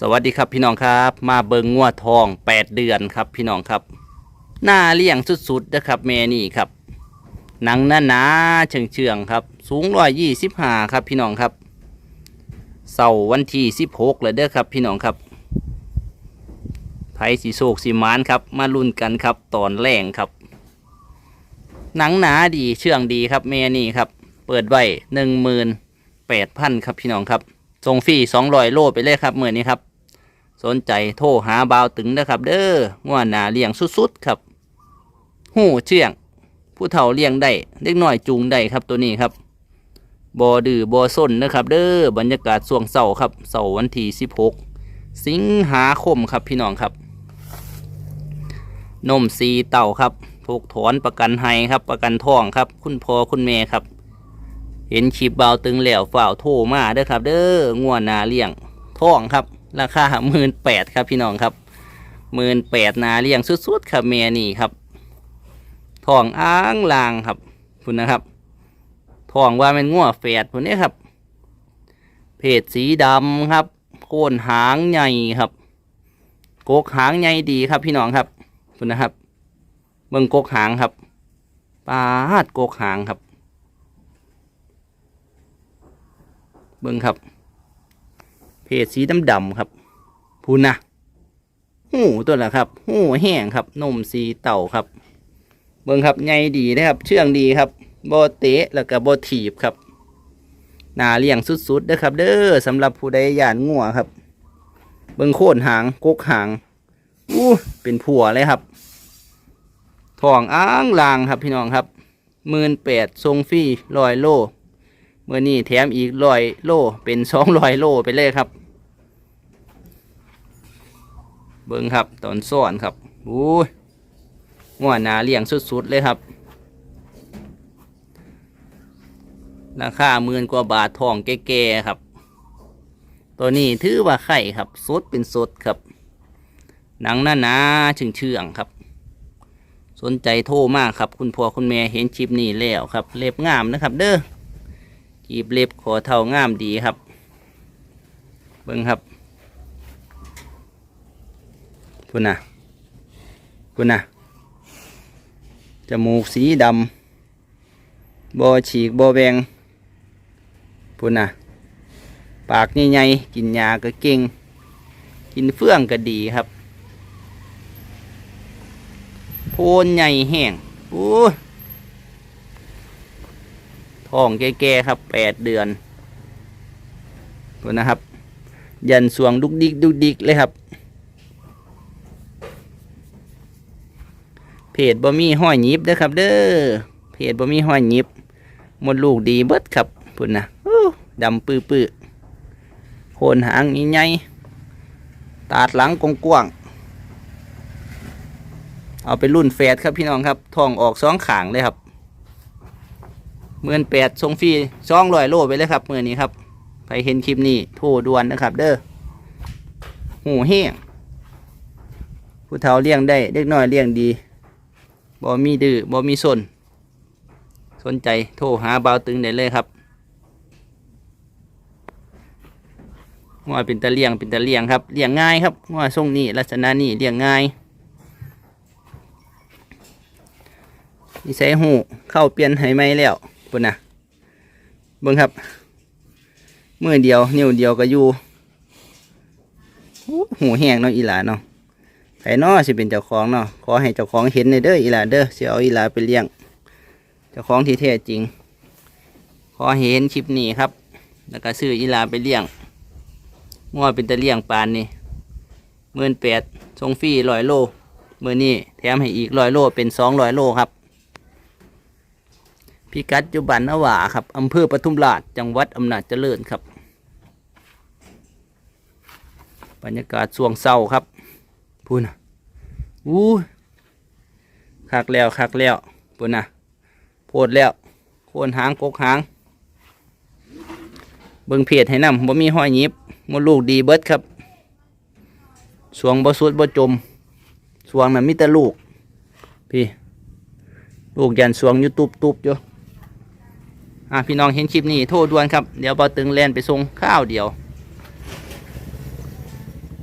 สวัสดีครับพี่น้องครับ มาเบิงงัวทอง 8 เดือนครับพี่น้องครับ หน้าเลี้ยงสุดๆนะครับแม่นี่ครับหนังหน้าหนาเชิงเชืองครับ สูงร้อยยี่สิบห้าครับพี่น้องครับเสาร์วันที่สิบหกเลยเด้อครับพี่น้องครับไผสีโศกสีมานครับ มาลุ้นกันครับตอนแรงครับ หนังหนาดีเชื่องดีครับแม่นี่ครับ เปิดไว้หนึ่งหมื่นแปดพันครับพี่น้องครับ ส่งฟรีสองร้อยโลไปเลยครับเมื่อนี้ครับ สนใจโทรหาบาวตึงนะครับ เด้อง่วหนาเลี้ยงสุดๆครับ หูเชื่องผู้เฒ่าเลี้ยงได้เล็กน้อยจูงได้ครับตัวนี้ครับบอดือบอส้นนะครับ เด้อบรรยากาศส่วงเสาร์ครับเสาร์วันที่สิบหกสิงหาคมครับพี่น้องครับ นมซีเต่าครับถูกถอนประกันให้ครับประกันทองครับ คุณพ่อคุณแม่ครับ เห็นคลิปเบาตึงแล้วฝ่าวโทรมาเด้อครับ เด้อง่วนนาเลี้ยงท่องครับ ราคาหมื่นแปดครับพี่น้องครับหมื่นแปดนาเลี้ยงสุดๆครับเมียนี่ครับท่องอ้างลางครับคุณนะครับท่องว่าเป็นง่วแฝดคุณนี้ครับ เพศสีดำครับ โคนหางใหญ่ครับกกหางใหญ่ดีครับพี่น้องครับคุณนะครับเบิ่งกกหางครับปาดกกหางครับ บิ่งครับ เพศสีดำดำครับพูนนะหูตัวละครับหูแห้งครับนมสีเต่าครับ เบิ่งครับใหญ่ดีนะครับ เชื่องดีครับโบเตะแล้วก็โบถีบครับหนาเลี้ยงสุดๆนะครับ เด้อสำหรับผู้ใดยานงัวครับ เบิ่งโค่นหางกกหางอู้เป็นผัวเลยครับทองอ้างลางครับพี่น้องครับหมื่นแปดทรงฟรีลอยโล เมื่อนี้แถมอีกร้อยโลเป็นสองร้อยโลไปเลยครับ เบิ้งครับตอนซ่อนครับอู้ยงัวหนาเลี้ยงสุดๆเลยครับ ราคาหมื่นกว่าบาททองแก่ๆครับ ตัวนี้ถือว่าไข่ครับสดเป็นสดครับหนังหน้าหนาๆเชื่องครับ สนใจโทรมากครับ คุณพ่อคุณแม่เห็นคลิปนี้แล้วครับ เล็บงามนะครับ เด้อ กีบเล็บขอเท่างามดีครับ เบิ่งครับพุ่นะพุ่นะจมูกสีดำบอฉีกบอแบงพุ่นนะปากใหญ่ๆกินยาก็เก่ง กินเฟื่องก็ดีครับ โพนใหญ่แห้งโอ้ ท้องแก่ๆครับแปดเดือนดูนะครับ ยันสวงดุกดิกดุกดิกเลยครับ เพจบ่มีห้อยยิบเด้อครับ เด้อเพจบ่มีห้อยยิบหมดลูกดีเบิดครับพุ่นนะดำปื้อปื้อโคนหางใหญ่ๆตาดหลังกว้างเอาไปรุ่นแฟดครับพี่น้องครับทองออกสองขางเลยครับ หมื่นแปดส่งฟรีสองร้อยโลไปเลยครับมือนี้ครับใครเห็นคลิปนี้โทรด่วนนะครับ เด้อหูแห้งผู้เฒ่าเลี้ยงได้เด็กน้อยเลี้ยงดีบ่มีดื้อบ่มีสนสนใจโทรหาเบาตึงได้เลยครับว่าเป็นตะเลียงเป็นตะเลียงครับเลี้ยงง่ายครับว่าทรงนี้ลักษณะนี้เลี้ยงง่ายนิสัยหูเข้าเปลี่ยนให้ไหมแล้ว ปุ่นนะเบิ่งครับเมื่อเดียวนิ้วเดียวก็อยู่หูแห้งเนาะอีหลาเนาะไผเนาะสิเป็นเจ้าของเนาะขอให้เจ้าของเห็นในเด้ออีหลาเด้อสิเอาอีหลาไปเลี้ยง เจ้าของที่แท้จริง ขอเห็นคลิปนี้ครับ แล้วก็ซื้ออีหลาไปเลี้ยงงัวเป็นตะเลี้ยงปานนี่หมื่นแปดทรงฟรีร้อยโลเมื่อนี้แถมให้อีกร้อยโลเป็นสองร้อยโลครับ พิกัดอยู่บ้านนาวาครับอำเภอปทุมราชจังหวัดอำนาจเจริญครับ บรรยากาศช่วงเศร้าครับพูดนะอู้คักแล้วคักแล้วพูดนะโพดแล้วโคนหางกกหาง เบิ่งเพจให้นำบ่มีห้อยยิบมดลูกดีเบิดครับสวงบ่สุดบ่จมสวงน่ะมีแต่ลูกพี่ ลูกยันสวงอยู่ตุบตุบอยู่ อะพี่น้องเห็นคลิปนี้โทษด่วนครับ เดี๋ยวบอตึงแลนไปส่งข้าวเดียว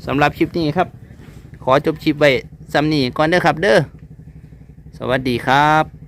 สำหรับคลิปนี้ครับ ขอจบคลิปไว้ซ้ำนี้ก่อนเด้อครับเด้อสวัสดีครับ